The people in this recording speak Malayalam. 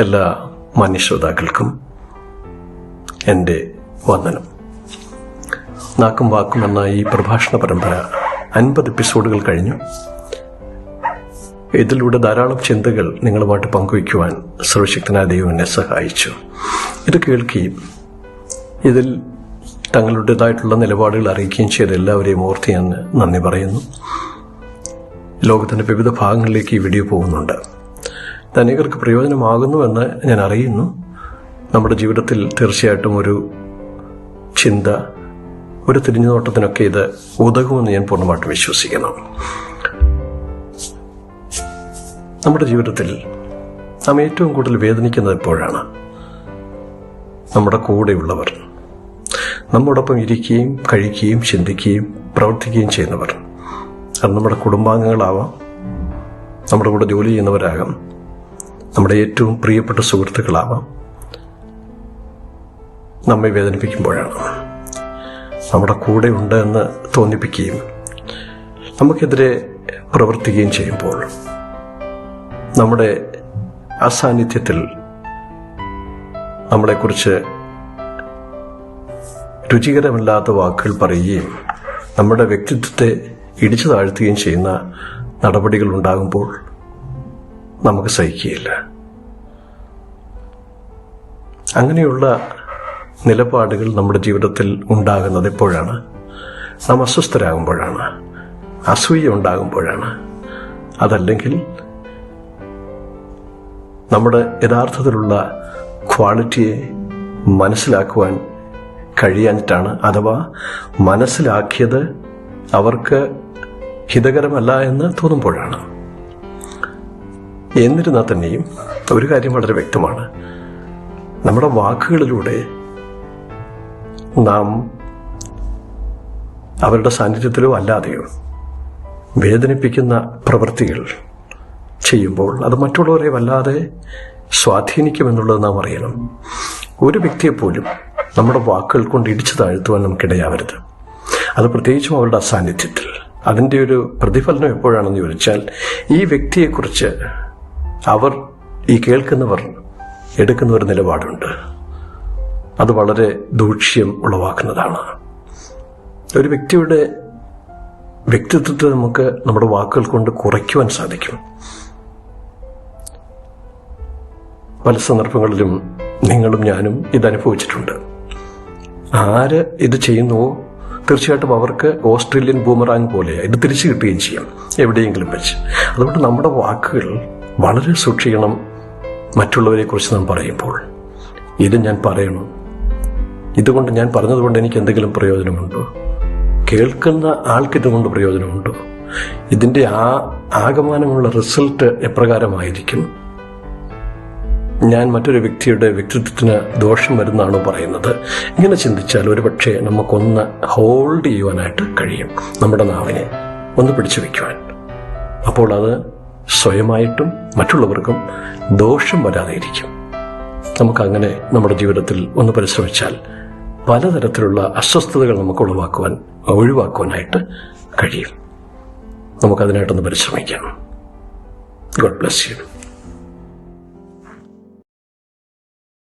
എല്ലാ മാന്യശ്രോതാക്കൾക്കും എന്റെ വന്ദനം. നാക്കും വാക്കും എന്ന ഈ പ്രഭാഷണ പരമ്പര അൻപത് എപ്പിസോഡുകൾ കഴിഞ്ഞു. ഇതിലൂടെ ധാരാളം ചിന്തകൾ നിങ്ങളുമായിട്ട് പങ്കുവയ്ക്കുവാൻ സർവശക്തനായ ദൈവനെ സഹായിച്ചു. ഇത് കേൾക്കുകയും ഇതിൽ തങ്ങളുടേതായിട്ടുള്ള നിലപാടുകൾ അറിയിക്കുകയും ചെയ്ത എല്ലാവരെയും ഓർത്ത് ഞാൻ നന്ദി പറയുന്നു. ലോകത്തിന്റെ വിവിധ ഭാഗങ്ങളിലേക്ക് ഈ വീഡിയോ പോകുന്നുണ്ട്. ഇത് അനേകർക്ക് പ്രയോജനമാകുന്നുവെന്ന് ഞാൻ അറിയുന്നു. നമ്മുടെ ജീവിതത്തിൽ തീർച്ചയായിട്ടും ഒരു ചിന്ത ഒരു തിരിഞ്ഞുനോട്ടത്തിനൊക്കെ ഇത് ഉതകുമെന്ന് ഞാൻ പൂർണമായിട്ടും വിശ്വസിക്കുന്നു. നമ്മുടെ ജീവിതത്തിൽ നാം ഏറ്റവും കൂടുതൽ വേദനിക്കുന്നത് എപ്പോഴാണ്? നമ്മുടെ കൂടെയുള്ളവർ നമ്മോടൊപ്പം ഇരിക്കുകയും കഴിക്കുകയും ചിന്തിക്കുകയും പ്രവർത്തിക്കുകയും ചെയ്യുന്നവർ അത് നമ്മുടെ കുടുംബാംഗങ്ങളാവാം നമ്മുടെ കൂടെ ജോലി ചെയ്യുന്നവരാകാം നമ്മുടെ ഏറ്റവും പ്രിയപ്പെട്ട സുഹൃത്തുക്കളാവാം. നമ്മെ വേദനിപ്പിക്കുമ്പോഴാണ്. നമ്മുടെ കൂടെ ഉണ്ട് എന്ന് തോന്നിപ്പിക്കുകയും നമുക്കെതിരെ പ്രവർത്തിക്കുകയും ചെയ്യുമ്പോൾ നമ്മുടെ അസാന്നിധ്യത്തിൽ നമ്മളെക്കുറിച്ച് രുചികരമല്ലാത്ത വാക്കുകൾ പറയുകയും നമ്മുടെ വ്യക്തിത്വത്തെ ഇടിച്ചു താഴ്ത്തുകയും ചെയ്യുന്ന നടപടികൾ ഉണ്ടാകുമ്പോൾ നമുക്ക് സഹിക്കുകയില്ല. അങ്ങനെയുള്ള നിലപാടുകൾ നമ്മുടെ ജീവിതത്തിൽ ഉണ്ടാകുന്നത് എപ്പോഴാണ്? നാം അസ്വസ്ഥരാകുമ്പോഴാണ്. അസൂയ ഉണ്ടാകുമ്പോഴാണ്. അതല്ലെങ്കിൽ നമ്മുടെ യഥാർത്ഥത്തിലുള്ള ക്വാളിറ്റിയെ മനസ്സിലാക്കുവാൻ കഴിയാഞ്ഞിട്ടാണ് അഥവാ മനസ്സിലാക്കിയത് അവർക്ക് ഹിതകരമല്ല എന്ന് തോന്നുമ്പോഴാണ്. എന്നിരുന്നാൽ തന്നെയും ഒരു കാര്യം വളരെ വ്യക്തമാണ്. നമ്മുടെ വാക്കുകളിലൂടെ നാം അവരുടെ സാന്നിധ്യത്തിലോ അല്ലാതെയോ വേദനിപ്പിക്കുന്ന പ്രവൃത്തികൾ ചെയ്യുമ്പോൾ അത് മറ്റുള്ളവരെ വല്ലാതെ സ്വാധീനിക്കുമെന്നുള്ളത് നാം അറിയണം. ഒരു വ്യക്തിയെപ്പോലും നമ്മുടെ വാക്കുകൾ കൊണ്ട് ഇടിച്ചു താഴ്ത്തുവാൻ നമുക്കിടയാവരുത്. അത് പ്രത്യേകിച്ചും അവരുടെ അസാന്നിധ്യത്തിൽ. അതിന്റെ ഒരു പ്രതിഫലനം എപ്പോഴാണെന്ന് ചോദിച്ചാൽ ഈ വ്യക്തിയെക്കുറിച്ച് അവർ ഈ കേൾക്കുന്നവർ എടുക്കുന്ന ഒരു നിലപാടുണ്ട്. അത് വളരെ ദൂഷ്യം ഉളവാക്കുന്നതാണ്. ഒരു വ്യക്തിയുടെ വ്യക്തിത്വത്തെ നമുക്ക് നമ്മുടെ വാക്കുകൾ കൊണ്ട് കുറയ്ക്കുവാൻ സാധിക്കും. പല സന്ദർഭങ്ങളിലും നിങ്ങളും ഞാനും ഇത് അനുഭവിച്ചിട്ടുണ്ട്. ആര് ഇത് ചെയ്യുന്നുവോ തീർച്ചയായിട്ടും അവർക്ക് ഓസ്ട്രേലിയൻ ബൂമറാങ് പോലെയാണ് ഇത് തിരിച്ചു കിട്ടുകയും ചെയ്യാം എവിടെയെങ്കിലും വെച്ച്. അതുകൊണ്ട് നമ്മുടെ വാക്കുകൾ വളരെ സൂക്ഷിക്കണം. മറ്റുള്ളവരെ കുറിച്ച് നാം പറയുമ്പോൾ. ഇത് ഞാൻ പറയണം. ഇതുകൊണ്ട് ഞാൻ പറഞ്ഞതുകൊണ്ട് എനിക്ക് എന്തെങ്കിലും പ്രയോജനമുണ്ടോ? കേൾക്കുന്ന ആൾക്ക് ഇതുകൊണ്ട് പ്രയോജനമുണ്ടോ? ഇതിന്റെ ആ ആകമാനമുള്ള റിസൾട്ട് എപ്രകാരമായിരിക്കും? ഞാൻ മറ്റൊരു വ്യക്തിയുടെ വ്യക്തിത്വത്തിന് ദോഷം വരുന്നതാണോ പറയുന്നത്? ഇങ്ങനെ ചിന്തിച്ചാൽ ഒരുപക്ഷെ നമുക്കൊന്ന് ഹോൾഡ് ചെയ്യുവാനായിട്ട് കഴിയും നമ്മുടെ നാവിനെ. ഒന്ന് പിടിച്ചു വയ്ക്കുവാൻ. അപ്പോൾ അത് സ്വയമായിട്ടും മറ്റുള്ളവർക്കും ദോഷം വരാതെ ഇരിക്കും നമുക്കങ്ങനെ നമ്മുടെ ജീവിതത്തിൽ ഒന്ന് പരിശ്രമിച്ചാൽ പലതരത്തിലുള്ള അസ്വസ്ഥതകൾ നമുക്ക് ഒഴിവാക്കുവാൻ ഒഴിവാക്കുവാനായിട്ട് കഴിയും. നമുക്കതിനായിട്ടൊന്ന് പരിശ്രമിക്കാം. God bless you